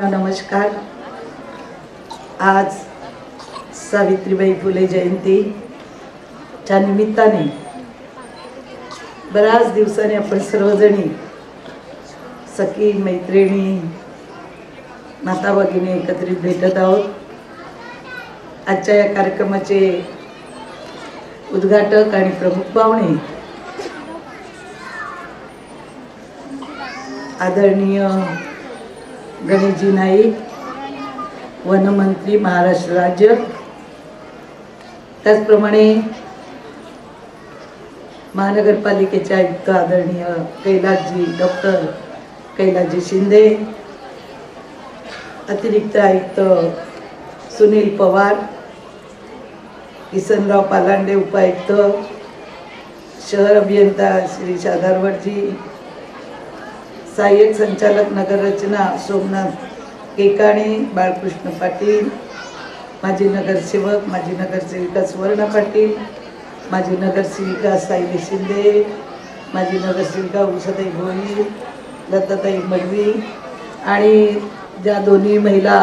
नमस्कार. आज सावित्रीबाई फुले जयंतीच्या निमित्ताने बऱ्याच दिवसांनी आपण सर्वजणी सखी मैत्रिणी माता भगिनी एकत्रित भेटत आहोत. आजच्या या कार्यक्रमाचे उद्घाटक आणि प्रमुख पाहुणे आदरणीय गणेशजी नाईक वनमंत्री महाराष्ट्र राज्य. त्याचप्रमाणे महानगरपालिकेचे आयुक्त आदरणीय कैलासजी डॉक्टर कैलासजी शिंदे अतिरिक्त आयुक्त सुनील पवार किसनराव पालांडे उपायुक्त शहर अभियंता श्री साधारवडजी सहाय्यक संचालक नगररचना सोमनाथ केकाणे बाळकृष्ण पाटील माजी नगरसेवक माजी नगरसेविका सुवर्णा पाटील माजी नगरसेविका सायली शिंदे माजी नगरसेविका उषाताई भोई लताताई मडवी आणि ज्या दोन्ही महिला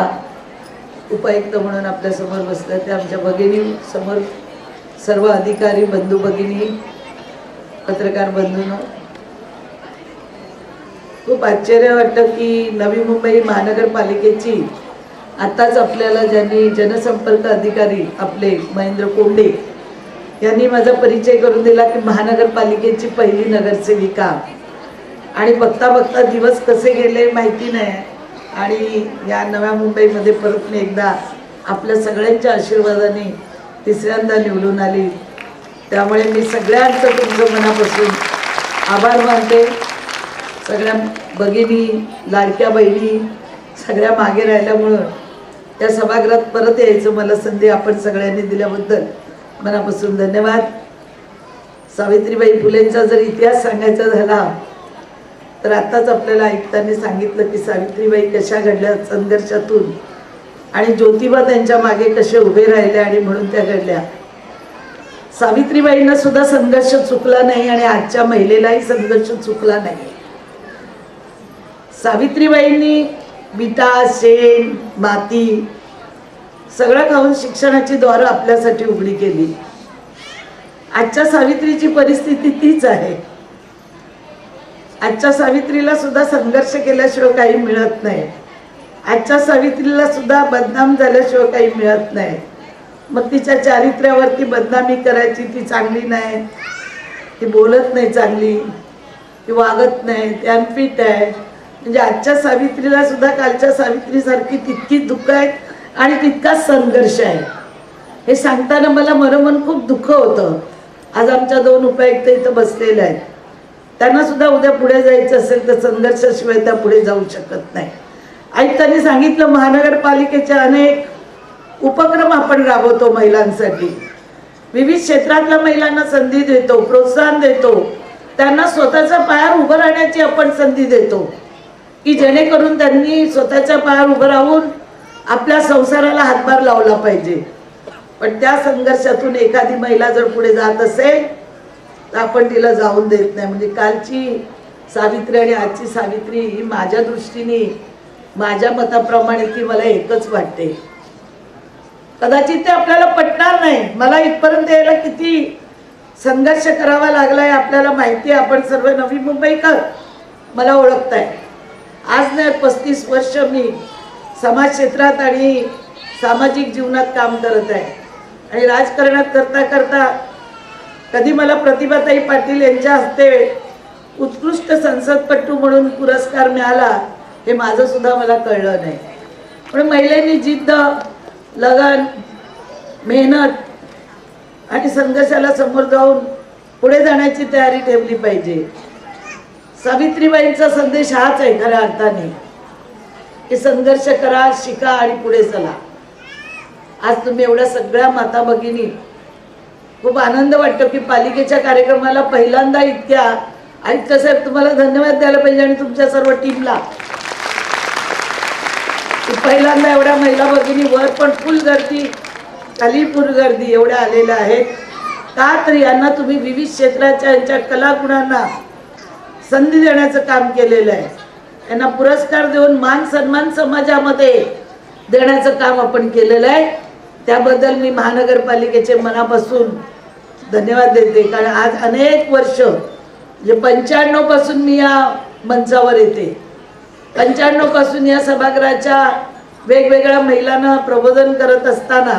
उपायुक्त म्हणून आपल्यासमोर बसल्या त्या आमच्या भगिनी समोर सर्व अधिकारी बंधू भगिनी पत्रकार बंधून खूप आश्चर्य वाटतं की नवी मुंबई महानगरपालिकेची आताच आपल्याला ज्यांनी जनसंपर्क अधिकारी आपले महेंद्र कोंडे यांनी माझा परिचय करून दिला की महानगरपालिकेची पहिली नगरसेविका. आणि बघता बघता दिवस कसे गेले माहिती नाही. आणि या नव्या मुंबईमध्ये परत मी एकदा आपल्या सगळ्यांच्या आशीर्वादाने तिसऱ्यांदा निवडून आली. त्यामुळे मी सगळ्यांचं तुमचं मनापासून आभार मानते. सगळ्या भगिनी लाडक्या बहिणी सगळ्या मागे राहिल्यामुळं त्या सभागृहात परत यायचं मला संधी आपण सगळ्यांनी दिल्याबद्दल मनापासून धन्यवाद. सावित्रीबाई फुलेंचा जर इतिहास सांगायचा झाला तर आत्ताच आपल्याला आयुक्तांनी सांगितलं की सावित्रीबाई कशा घडल्या संघर्षातून आणि ज्योतिबा त्यांच्या मागे कसे उभे राहिले आणि म्हणून त्या घडल्या. सावित्रीबाईंना सुद्धा संघर्ष चुकला नाही आणि आजच्या महिलेलाही संघर्ष चुकला नाही. सावित्रीबाईंनी विटा शेण माती सगळं खाऊन शिक्षणाची द्वारं आपल्यासाठी उघडी केली. आजच्या सावित्रीची परिस्थिती तीच आहे. आजच्या सावित्रीला सुद्धा संघर्ष केल्याशिवाय काही मिळत नाही. आजच्या सावित्रीला सुद्धा बदनाम झाल्याशिवाय काही मिळत नाही. मग तिच्या चारित्र्यावरती बदनामी करायची ती चांगली नाही. ती बोलत नाही चांगली. ती वागत नाही. ती अनफिट आहे. म्हणजे आजच्या सावित्रीला सुद्धा कालच्या सावित्रीसारखी तितकीच दुःख आहेत आणि तितकाच संघर्ष आहे. हे सांगताना मला मनोमन खूप दुःख होतं. आज आमच्या दोन उपायुक्त इथं बसलेल्या आहेत. त्यांना सुद्धा उद्या पुढे जायचं असेल तर संघर्षाशिवाय त्या पुढे जाऊ शकत नाही. आयुक्तांनी सांगितलं महानगरपालिकेचे अनेक उपक्रम आपण राबवतो महिलांसाठी. विविध क्षेत्रातल्या महिलांना संधी देतो प्रोत्साहन देतो. त्यांना स्वतःच्या पायावर उभं राहण्याची आपण संधी देतो. की जेणेकरून त्यांनी स्वतःच्या पायावर उभं राहून आपल्या संसाराला हातभार लावला पाहिजे. पण त्या संघर्षातून एखादी महिला जर पुढे जात असेल तर आपण तिला जाऊन देत नाही. म्हणजे कालची सावित्री आणि आजची सावित्री ही माझ्या दृष्टीने माझ्या मताप्रमाणे ती मला एकच वाटते. कदाचित ते आपल्याला पटणार नाही. मला इथपर्यंत यायला किती संघर्ष करावा लागलाय आपल्याला माहिती आहे. आपण सर्व नवी मुंबईकर मला ओळखताय. आज नाही पस्तीस वर्ष मी समाज क्षेत्रात आणि सामाजिक जीवनात काम करत आहे. आणि राजकारणात करता करता कधी मला प्रतिभाताई पाटील यांच्या हस्ते उत्कृष्ट संसदपटू म्हणून पुरस्कार मिळाला हे माझं सुद्धा मला कळलं नाही. पण महिलांनी जिद्द लगन मेहनत आणि संघर्षाला समोर जाऊन पुढे जाण्याची तयारी ठेवली पाहिजे. सावित्रीबाईंचा संदेश हाच आहे खऱ्या अर्थाने. की संघर्ष करा शिका आणि पुढे चला. आज तुम्ही एवढ्या सगळ्या माता भगिनी खूप आनंद वाटतो की पालिकेच्या कार्यक्रमाला पहिल्यांदा इतक्या आणि साहेब तुम्हाला धन्यवाद द्यायला पाहिजे आणि तुमच्या सर्व टीमला पहिल्यांदा एवढ्या महिला भगिनी वर पण फुल गर्दी खाली फुल गर्दी एवढ्या आलेल्या आहेत. का तर यांना तुम्ही विविध क्षेत्राच्या यांच्या कलागुणांना संधी देण्याचं काम केलेलं आहे. त्यांना पुरस्कार देऊन मान सन्मान समाजामध्ये देण्याचं काम आपण केलेलं आहे. त्याबद्दल मी महानगरपालिकेचे मनापासून धन्यवाद देते. कारण आज अनेक वर्ष म्हणजे पंच्याण्णवपासून मी या मंचावर येते. पंच्याण्णवपासून या सभागृहाच्या वेगवेगळ्या महिलांना प्रबोधन करत असताना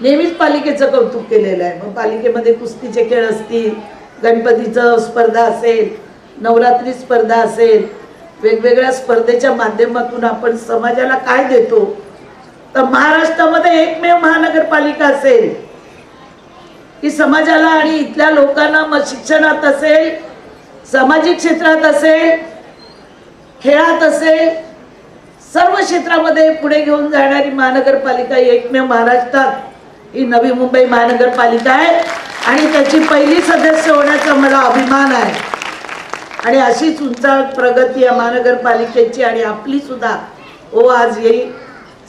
नेहमीच पालिकेचं कौतुक केलेलं आहे. मग पालिकेमध्ये कुस्तीचे खेळ असतील गणपतीचं स्पर्धा असेल नवरात्री स्पर्धा असेल वेगवेगळ्या स्पर्धेच्या माध्यमातून आपण समाजाला काय देतो? तर महाराष्ट्रामध्ये एकमेव महानगरपालिका असेल. की समाजाला आणि इथल्या लोकांना मग शिक्षणात असेल सामाजिक क्षेत्रात असेल खेळात असेल सर्व क्षेत्रामध्ये पुढे घेऊन जाणारी महानगरपालिका एकमेव महाराष्ट्रात ही नवी मुंबई महानगरपालिका आहे आणि त्याची पहिली सदस्य होण्याचा मला अभिमान आहे. आणि अशीच उंचाळ प्रगती या महानगरपालिकेची आणि आपली सुद्धा ओ आज येईल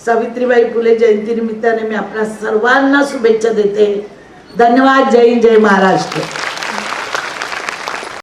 सावित्रीबाई फुले जयंती निमित्ताने मी आपल्या सर्वांना शुभेच्छा देते. धन्यवाद. जय हिंद, जय महाराष्ट्र.